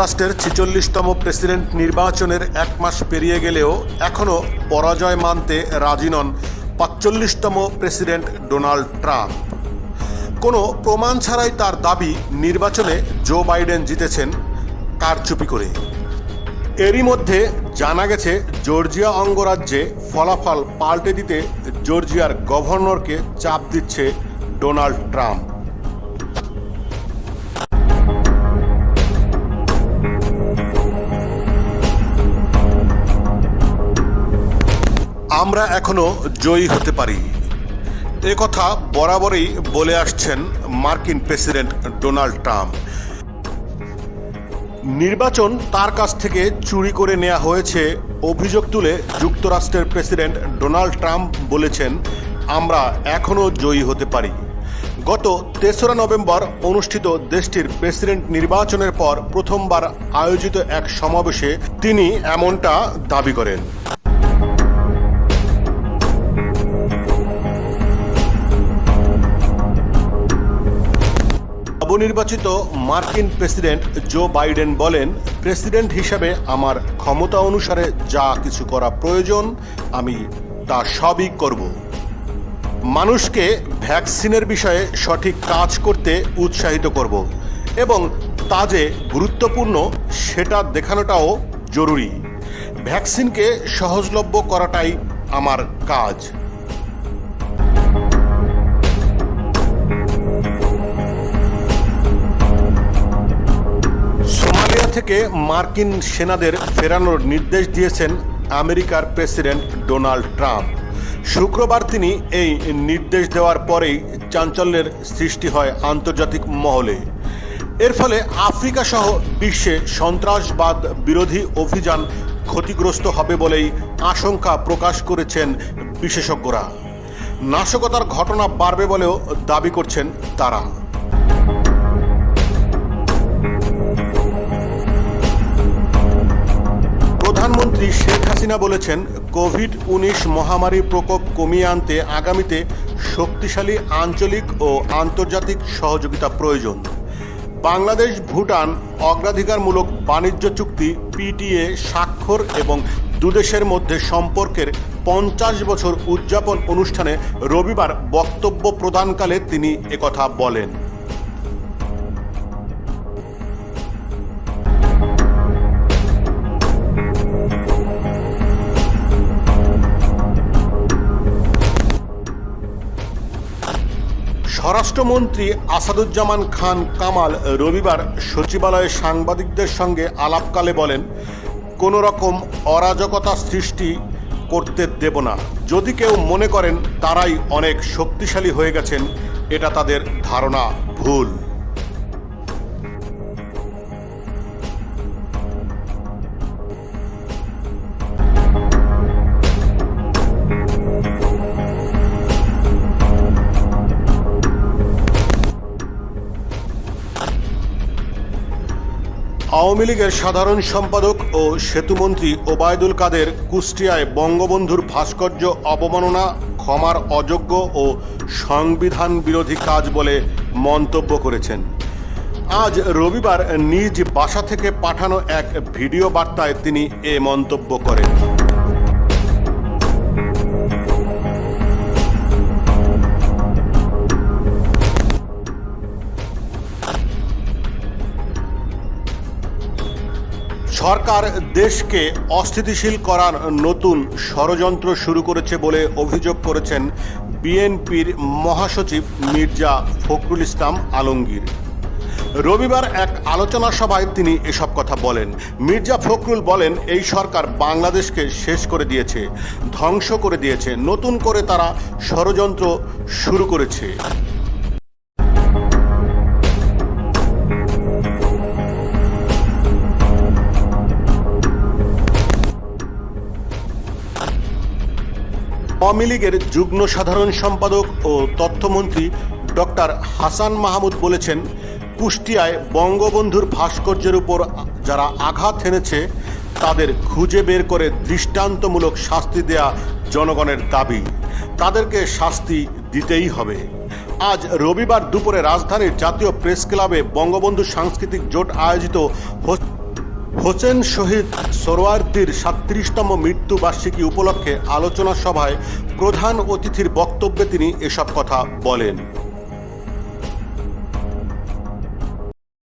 যুক্তরাষ্ট্রের ছিচল্লিশতম প্রেসিডেন্ট নির্বাচনের এক মাস পেরিয়ে গেলেও এখনও পরাজয় মানতে রাজি নন পাঁচচল্লিশতম প্রেসিডেন্ট ডোনাল্ড ট্রাম্প। কোনো প্রমাণ ছাড়াই তার দাবি নির্বাচনে জো বাইডেন জিতেছেন কারচুপি করে। এরই মধ্যে জানা গেছে, জর্জিয়া অঙ্গরাজ্যে ফলাফল পাল্টে দিতে জর্জিয়ার গভর্নরকে চাপ দিচ্ছে ডোনাল্ড ট্রাম্প। আমরা এখনও জয়ী হতে পারি। এ কথা বরাবরই বলে আসছেন মার্কিন প্রেসিডেন্ট ডোনাল্ড ট্রাম্প। নির্বাচন তার কাছ থেকে চুরি করে নেওয়া হয়েছে অভিযোগ তুলে যুক্তরাষ্ট্রের প্রেসিডেন্ট ডোনাল্ড ট্রাম্প বলেছেন, আমরা এখনও জয়ী হতে পারি। গত তেসরা নভেম্বর অনুষ্ঠিত দেশটির প্রেসিডেন্ট নির্বাচনের পর প্রথমবার আয়োজিত এক সমাবেশে তিনি এমনটা দাবি করেন। নবনির্বাচিত মার্কিন প্রেসিডেন্ট জো বাইডেন বলেন, প্রেসিডেন্ট হিসাবে আমার ক্ষমতা অনুসারে যা কিছু করা প্রয়োজন, আমি তা সবই করব। মানুষকে ভ্যাকসিনের বিষয়ে সঠিক কাজ করতে উৎসাহিত করব এবং তা যে গুরুত্বপূর্ণ, সেটা দেখানোটাও জরুরি। ভ্যাকসিনকে সহজলভ্য করাটাই আমার কাজ। থেকে মার্কিন সেনাদের ফেরানোর নির্দেশ দিয়েছেন আমেরিকার প্রেসিডেন্ট ডোনাল্ড ট্রাম্প। শুক্রবার তিনি এই নির্দেশ দেওয়ার পরেই চাঞ্চল্যের সৃষ্টি হয় আন্তর্জাতিক মহলে। এর ফলে আফ্রিকা সহ বিশ্বে সন্ত্রাসবাদ বিরোধী অভিযান ক্ষতিগ্রস্ত হবে বলেই আশঙ্কা প্রকাশ করেছেন বিশেষজ্ঞরা। নাশকতার ঘটনা বাড়বে বলেও দাবি করছেন তারা। প্রধানমন্ত্রী শেখ হাসিনা বলেছেন কোভিড উনিশ মহামারীর প্রকোপ কমিয়ে আনতে আগামীতে শক্তিশালী আঞ্চলিক ও আন্তর্জাতিক সহযোগিতা প্রয়োজন। বাংলাদেশ, ভুটান অগ্রাধিকারমূলক বাণিজ্য চুক্তি, পিটিএ, স্বাক্ষর এবং দুদেশের মধ্যে সম্পর্কের পঞ্চাশ বছর উদযাপন অনুষ্ঠানে রবিবার বক্তব্য প্রদানকালে তিনি একথা বলেন। স্বরাষ্ট্রমন্ত্রী আসাদুজ্জামান খান কামাল রবিবার সচিবালয়ে সাংবাদিকদের সঙ্গে আলাপকালে বলেন, কোনো রকম অরাজকতা সৃষ্টি করতে দেব না। যদি কেউ মনে করেন তারাই অনেক শক্তিশালী হয়ে গেছেন, এটা তাদের ধারণা ভুল। আওয়ামী লীগের সাধারণ সম্পাদক ও সেতুমন্ত্রী ওবায়দুল কাদের কুষ্টিয়ায় বঙ্গবন্ধুর ভাস্কর্য অবমাননা, ক্ষমার অযোগ্য ও সংবিধান বিরোধী কাজ বলে মন্তব্য করেছেন। আজ রবিবার নিজ বাসা থেকে পাঠানো এক ভিডিও বার্তায় তিনি এ মন্তব্য করেন। সরকার দেশকে অস্থিতিশীল করার নতুন ষড়যন্ত্র শুরু করেছে বলে অভিযোগ করেছেন বিএনপির মহাসচিব মির্জা ফখরুল ইসলাম আলমগীর। রবিবার এক আলোচনা সভায় তিনি এসব কথা বলেন। মির্জা ফখরুল বলেন, এই সরকার বাংলাদেশকে শেষ করে দিয়েছে, ধ্বংস করে দিয়েছে, নতুন করে তারা ষড়যন্ত্র শুরু করেছে। আওয়ামী লীগের যুগ্ম সাধারণ সম্পাদক ও তথ্যমন্ত্রী ডক্টর হাসান মাহমুদ বলেছেন, কুষ্টিয়ায় বঙ্গবন্ধুর ভাস্কর্যের উপর যারা আঘাত হেনেছে, তাদের খুঁজে বের করে দৃষ্টান্তমূলক শাস্তি দেয়া জনগণের দাবি। তাদেরকে শাস্তি দিতেই হবে। আজ রবিবার দুপুরে রাজধানীর জাতীয় প্রেস ক্লাবে বঙ্গবন্ধু সাংস্কৃতিক জোট আয়োজিত হোসেন শহীদ সোরওয়ার্দির সাত্রিশতম মৃত্যুবার্ষিকী উপলক্ষে আলোচনা সভায় প্রধান অতিথির বক্তব্যে তিনি এসব কথা বলেন।